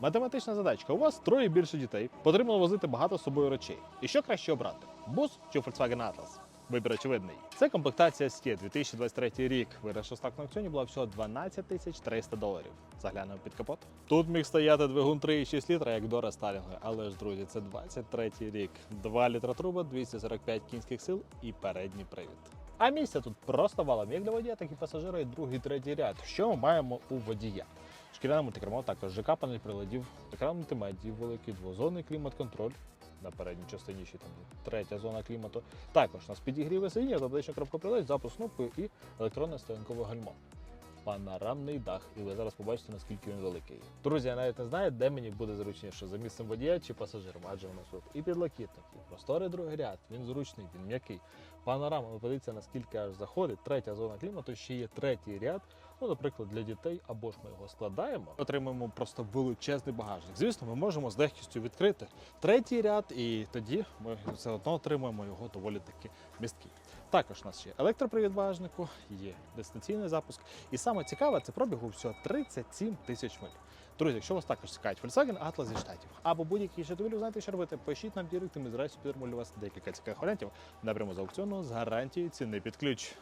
Математична задачка. У вас троє більше дітей, потрібно возити багато з собою речей. І що краще обрати? Бус чи Volkswagen Atlas? Вибір очевидний. Це комплектація ST 2023 рік. Виграш стак на аукціоні була всього 12 тисяч 300 доларів. Заглянемо під капот. Тут міг стояти двигун 3,6 літра, як до рестайлінгу. Але ж, друзі, це 23 рік. 2 літра труба, 245 кінських сил і передній привід. А місця тут просто валом, як для водія, так і пасажира, і другий, третій ряд. Що ми маємо у водія? Шкіряне мультикермо, також ЖК панель приладів, екран мультимедії, великий двозонний клімат-контроль. На передній частині ще там третя зона клімату. Також у нас підігріви сидіння, таблична кнопка прилад, запуск кнопкою і електронне стоянкове гальмо. Панорамний дах, і ви зараз побачите, наскільки він великий. Друзі, я навіть не знаю, де мені буде зручніше за місцем водія чи пасажиром, адже у нас тут і підлокітник, і просторий другий ряд, він зручний, він м'який. Панорама, ви подивіться, наскільки аж заходить. Третя зона клімату, ще є третій ряд. Ну, наприклад, для дітей або ж ми його складаємо, отримуємо просто величезний багажник. Звісно, ми можемо з легкістю відкрити третій ряд, і тоді ми все одно отримуємо його доволі таки місткий. Також у нас ще електропривід багажнику, є дистанційний запуск. І саме цікаве, це пробігу всього 37 тисяч миль. Друзі, якщо вас також цікавить Volkswagen Atlas зі штатів або будь-які інші автомобілі, знаєте, що робити, пишіть нам діректи, ми з радістю підтримуємо вас декілька цікавих варіантів напряму з аукціону з гарантією ціни під ключ.